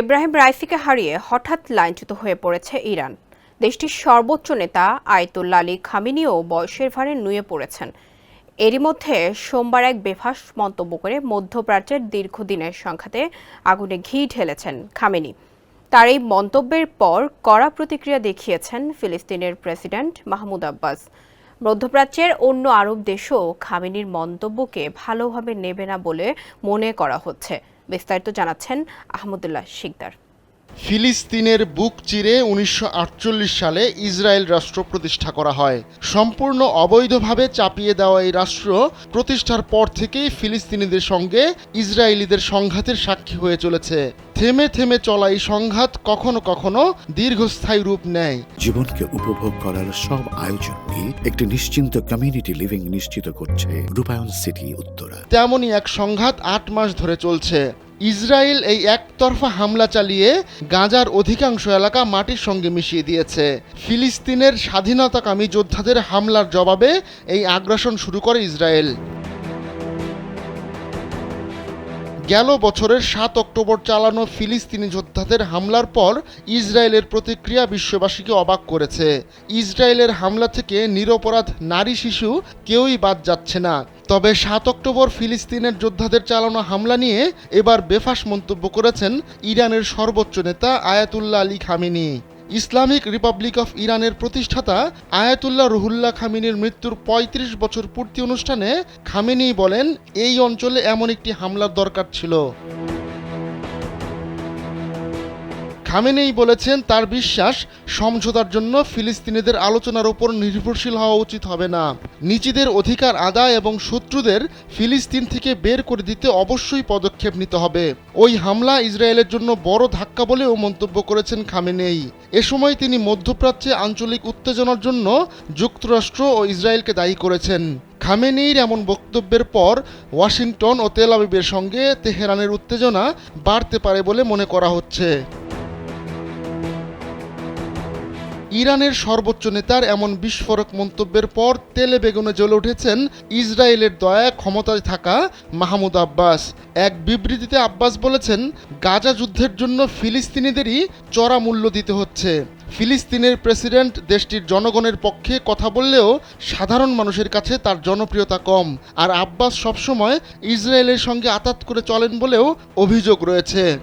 ইব্রাহিম রাইসিকে হারিয়ে হঠাৎ লাইনচ্যুত হয়ে পড়েছে ইরান। দেশটির সর্বোচ্চ নেতা আয়তুল্লা আলী খামিনিও বয়সের ভারে নুয়ে পড়েছেন। এরই মধ্যে সোমবার এক বেফাস মন্তব্য করে মধ্যপ্রাচ্যের দীর্ঘদিনের সংঘাতে আগুনে ঘি ঢেলেছেন খামেনি। তার এই মন্তব্যের পর কড়া প্রতিক্রিয়া দেখিয়েছেন ফিলিস্তিনের প্রেসিডেন্ট মাহমুদ আব্বাস। মধ্যপ্রাচ্যের অন্য আরব দেশও খামেনির মন্তব্যকে ভালোভাবে নেবে না বলে মনে করা হচ্ছে। বিস্তারিত জানাচ্ছেন আহমদুল্লাহ শিকদার। ফিলিস্তিনের বুক চিরে উনিশশো আটচল্লিশ সালে ইসরায়েল রাষ্ট্র প্রতিষ্ঠা করা হয়। সম্পূর্ণ অবৈধভাবে চাপিয়ে দেওয়া এই রাষ্ট্র প্রতিষ্ঠার পর থেকেই ফিলিস্তিনিদের সঙ্গে ইসরায়েলিদের সংঘাতের সাক্ষী হয়ে চলেছে। থেমে থেমে চলা এই সংঘাত কখনো কখনো দীর্ঘস্থায়ী রূপ নেয়। জীবনকে উপভোগ করার সব আয়োজনই একটি নিশ্চিন্ত কমিউনিটি লিভিং নিশ্চিত করছে রূপায়ণ সিটি উত্তরা। তেমনই এক সংঘাত আট মাস ধরে চলছে। ইসরায়েল এই একতরফা হামলা চালিয়ে গাজার অধিকাংশ এলাকা মাটির সঙ্গে মিশিয়ে দিয়েছে। ফিলিস্তিনের স্বাধীনতাকামী যোদ্ধাদের হামলার জবাবে এই আগ্রাসন শুরু করে ইসরায়েল। গেল বছরের সাত অক্টোবর চালানো ফিলিস্তিনি যোদ্ধাদের হামলার পর ইসরায়েলের প্রতিক্রিয়া বিশ্ববাসীকে অবাক করেছে। ইসরায়েলের হামলা থেকে নিরপরাধ নারী শিশু কেউই বাদ যাচ্ছে না। তবে সাত অক্টোবর ফিলিস্তিনের যোদ্ধাদের চালানো হামলা নিয়ে এবার বেফাস মন্তব্য করেছেন ইরানের সর্বোচ্চ নেতা Ayatollah Ali Khamenei. Islamic Republic of ইরানের প্রতিষ্ঠাতা আয়াতুল্লাহ রুহুল্লাহ খামিনির মৃত্যুর ৩৫ বছর পূর্তি অনুষ্ঠানে খামিনি বলেন, এই অঞ্চলে এমন একটি হামলার দরকার ছিল। খামেনেই বলেছেন, তার বিশ্বাস সমঝোতার জন্য ফিলিস্তিনিদের আলোচনার উপর নির্ভরশীল হওয়া উচিত হবে না। নিজেদের অধিকার আদায় এবং শত্রুদের ফিলিস্তিন থেকে বের করে দিতে অবশ্যই পদক্ষেপ নিতে হবে। ওই হামলা ইসরায়েলের জন্য বড় ধাক্কা বলেও মন্তব্য করেছেন খামেনেই। এ সময় তিনি মধ্যপ্রাচ্যে আঞ্চলিক উত্তেজনার জন্য যুক্তরাষ্ট্র ও ইসরায়েলকে দায়ী করেছেন। খামেনির এমন বক্তব্যের পর ওয়াশিংটন ও তেল আবিবের সঙ্গে তেহরানের উত্তেজনা বাড়তে পারে বলে মনে করা হচ্ছে। ইরানের সর্বোচ্চ নেতার এমন বিস্ফোরক মন্তব্যের পর তেলে বেগুনে জ্বলে উঠেছেন ইসরায়েলের দয়া, ক্ষমতায় থাকা মাহমুদ আব্বাস। এক বিবৃতিতে আব্বাস বলেছেন, গাজা যুদ্ধের জন্য ফিলিস্তিনিদেরই চড়া মূল্য দিতে হচ্ছে। ফিলিস্তিনের প্রেসিডেন্ট দেশটির জনগণের পক্ষে কথা বললেও সাধারণ মানুষের কাছে তার জনপ্রিয়তা কম। আর আব্বাস সবসময় ইসরায়েলের সঙ্গে আতাত করে চলেন বলেও অভিযোগ রয়েছে।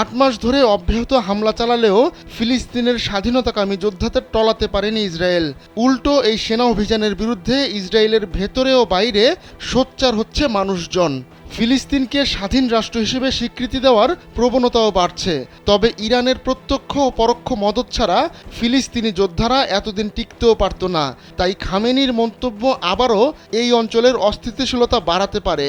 আট মাস ধরে অব্যাহত হামলা চালালেও ফিলিস্তিনের স্বাধীনতাকামী যোদ্ধাদের টলাতে পারেনি ইসরায়েল। উল্টো এই সেনা অভিযানের বিরুদ্ধে ইসরায়েলের ভেতরে ও বাইরে সোচ্চার হচ্ছে মানুষজন। ফিলিস্তিনকে স্বাধীন রাষ্ট্র হিসেবে স্বীকৃতি দেওয়ার প্রবণতাও বাড়ছে। তবে ইরানের প্রত্যক্ষ ও পরোক্ষ মদত ছাড়া ফিলিস্তিনি যোদ্ধারা এতদিন টিকতেও পারত না। তাই খামেনির মন্তব্য আবারও এই অঞ্চলের অস্থিতিশীলতা বাড়াতে পারে।